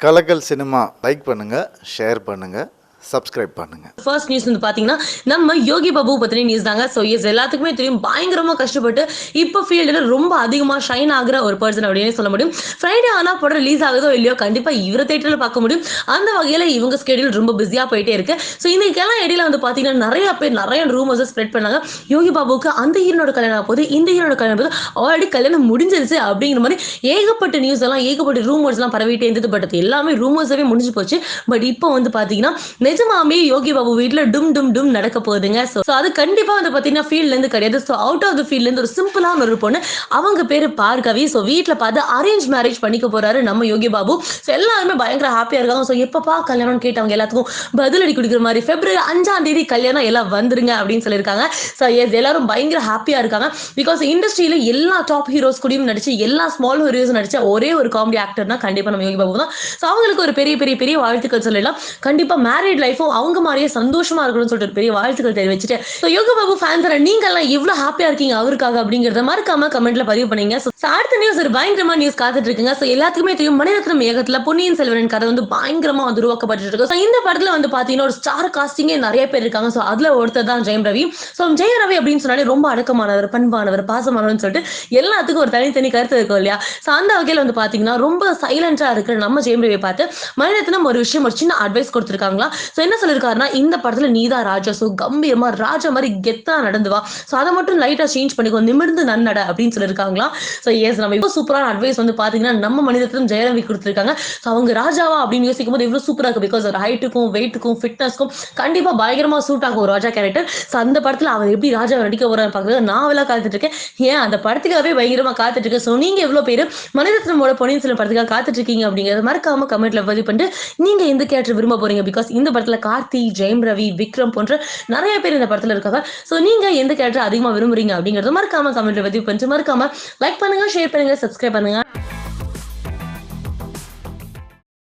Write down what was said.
கலக்கல் cinema like பண்ணுங்கள் share பண்ணுங்கள் subscribe பண்ணுங்க. ஃபர்ஸ்ட் நியூஸ் வந்து பார்த்தீங்கன்னா நம்ம யோகி பாபு பத்தின நியூஸ் தாங்க. ஸோ எஸ் எல்லாத்துக்குமே தெரியும். பயங்கரமாக கஷ்டப்பட்டு இப்போ ஃபீல்டில் ரொம்ப அதிகமாக ஷைன் ஆகுற ஒரு பர்சன் அப்படின்னு சொல்ல முடியும். ஃப்ரைடே ஆனால் படம் ரிலீஸ் ஆகுதோ இல்லையோ கண்டிப்பாக இவர தேட்டரில் பார்க்க முடியும். அந்த வகையில் இவங்க ஸ்கெடியூல் ரொம்ப பிஸியாக போயிட்டே இருக்கு. ஸோ இன்னைக்கெல்லாம் இடையில வந்து பார்த்தீங்கன்னா நிறைய பேர் நிறைய ரூமர்ஸ் ஸ்ப்ரெட் பண்ணாங்க. யோகி பாபுக்கு அந்த ஹீரோட கல்யாணம் போது இந்த ஹீரோட கல்யாணம் போது ஆல்ரெடி கல்யாணம் முடிஞ்சிருச்சு அப்படிங்கிற மாதிரி ஏகப்பட்ட நியூஸ் எல்லாம் ஏகப்பட்ட ரூமர்ஸ் எல்லாம் பரவிட்டே இருந்தது. பட் எல்லாமே ரூமர்ஸாவே முடிஞ்சு போச்சு. பட் இப்போ வந்து பார்த்தீங்கன்னா நிஜமாமே யோகி பாபு வீட்ல டும் டும் டும் நடக்க போகுதுங்க. ஸோ அது கண்டிப்பா வந்து பாத்தீங்கன்னா ஃபீல்ட்ல இருந்து கிடையாது. ஸோ அவுட் ஆஃப் த ஃபீல்ட்ல இருந்து ஒரு சிம்பிளான ஒரு பொண்ணு அவங்க பேரு பார்கவி. ஸோ வீட்ல பார்த்து அரேஞ்ச் மேரேஜ் பண்ணிக்க போறாரு நம்ம யோகி பாபு. ஸோ எல்லாருமே பயங்கர ஹாப்பியா இருக்காங்க. ஸோ எப்பப்பா கல்யாணம்னு கேட்டவங்க எல்லாத்துக்கும் பதிலடி கொடுக்குற மாதிரி பிப்ரவரி அஞ்சாம் தேதி கல்யாணம் எல்லாம் வந்துருங்க அப்படின்னு சொல்லியிருக்காங்க. ஸோ எஸ் எல்லாரும் பயங்கர ஹாப்பியா இருக்காங்க. பிகாஸ் இண்டஸ்ட்ரியில எல்லா டாப் ஹீரோஸ் கூடயும் நடிச்சு எல்லா ஸ்மால் ஹீரோஸ் நடிச்ச ஒரே ஒரு காமெடி ஆக்டர்னா கண்டிப்பா நம்ம யோகி பாபு தான். ஸோ அவங்களுக்கு ஒரு பெரிய பெரிய பெரிய வாழ்த்துக்கள் சொல்லலாம் கண்டிப்பா மேரிட் லைஃபும் அவங்க மாதிரியே சந்தோஷமா இருக்கணும்னு சொல்லிட்டு ஒரு பெரிய வாழ்த்துக்கள் தெரிவிச்சுட்டு ஸோ யோக பாபு ஃபேன்ஸ் நீங்க எல்லாம் எவ்வளவு ஹாப்பியா இருக்கீங்க அவருக்காக அப்படிங்கறத மறக்காம கமெண்ட்ல பதிவு பண்ணீங்க. ஸோ அடுத்த நியூஸ் ஒரு பயங்கரமா நியூஸ் காத்துட்டு இருக்குங்க. ஸோ எல்லாத்துக்குமே தெரியும் மணிரத்னம் ஏகத்துல பொன்னியின் செல்வன் கதை வந்து பயங்கரமா வந்து உருவாக்கப்பட்டு இருக்கு. ஸோ இந்த படத்துல வந்து பாத்தீங்கன்னா ஒரு ஸ்டார் காஸ்டிங்கே நிறைய பேர் இருக்காங்க. ஸோ அதுல ஒருத்தர் தான் ஜெயம் ரவி. ஸோ ஜெயம் ரவி அப்படின்னு சொன்னாலே ரொம்ப அடக்கமானவர் பண்பானவர் பாசமானவர் சொல்லிட்டு எல்லாத்துக்கும் ஒரு தனித்தனி கருத்து இருக்கும் இல்லையா? ஸோ அந்த வகையில் வந்து பாத்தீங்கன்னா ரொம்ப சைலண்டா இருக்கிற நம்ம ஜெயம் ரவியை பார்த்து மணிரத்னம் ஒரு விஷயம் ஒரு சின்ன அட்வைஸ் கொடுத்துருக்காங்களா? ஸோ என்ன சொல்லியிருக்காருன்னா இந்த படத்துல நீதா ராஜா. ஸோ கம்பீரமா ராஜா மாதிரி கெத்தா நடந்து வா ஸோ அதை மட்டும் லைட்டா சேஞ்ச் பண்ணிக்கோ நிமிர்ந்து நன்னட அப்படின்னு சொல்லியிருக்காங்களா ஸோ எஸ் நம்ம இவ்வளோ சூப்பரான அட்வைஸ் வந்து பாத்தீங்கன்னா நம்ம மனிதத்திலும் ஜெயரவி கொடுத்துருக்காங்க. ஸோ அவங்க ராஜாவா அப்படின்னு யோசிக்கும் போது இவ்வளோ சூப்பரா இருக்கும் பிகாஸ் ஒரு ஹைட்டுக்கும் வெயிட்டுக்கும் ஃபிட்னஸ்க்கும் கண்டிப்பா பயங்கரமா சூட் ஆகும் ஒரு ராஜா கேரக்டர் ஸோ அந்த படத்துல அவர் எப்படி ராஜா நடிக்க போறாரு பார்க்கறது நான் அவளா காத்துட்டு இருக்கேன். ஏன்? அந்த படத்துக்காகவே பயங்கரமா காத்துட்டு இருக்கேன். ஸோ நீங்க எவ்வளோ பேர் மனிதத்தினமோட பொன்னியின் செல்வன் படத்துக்காக காத்துட்டு இருக்கீங்க அப்படிங்கறத மறக்காம கமெண்ட்ல பதிவு பண்ணிட்டு நீங்க எந்த கேரக்டர் விரும்ப போறீங்க? பிகாஸ் இந்த படத்துல கார்த்தி ஜெயம் ரவி விக்ரம் போன்ற நிறைய பேர் இந்த படத்துல இருக்காங்க. ஸோ நீங்க எந்த கேரக்டர் அதிகமா விரும்புறீங்க அப்படிங்கறத மறக்காம கமெண்ட்ல பதிவு பண்ணிட்டு மறக்காம லைக் பண்ணுங்க ஷேர் பண்ணுங்க சப்ஸ்கிரைப் பண்ணுங்க.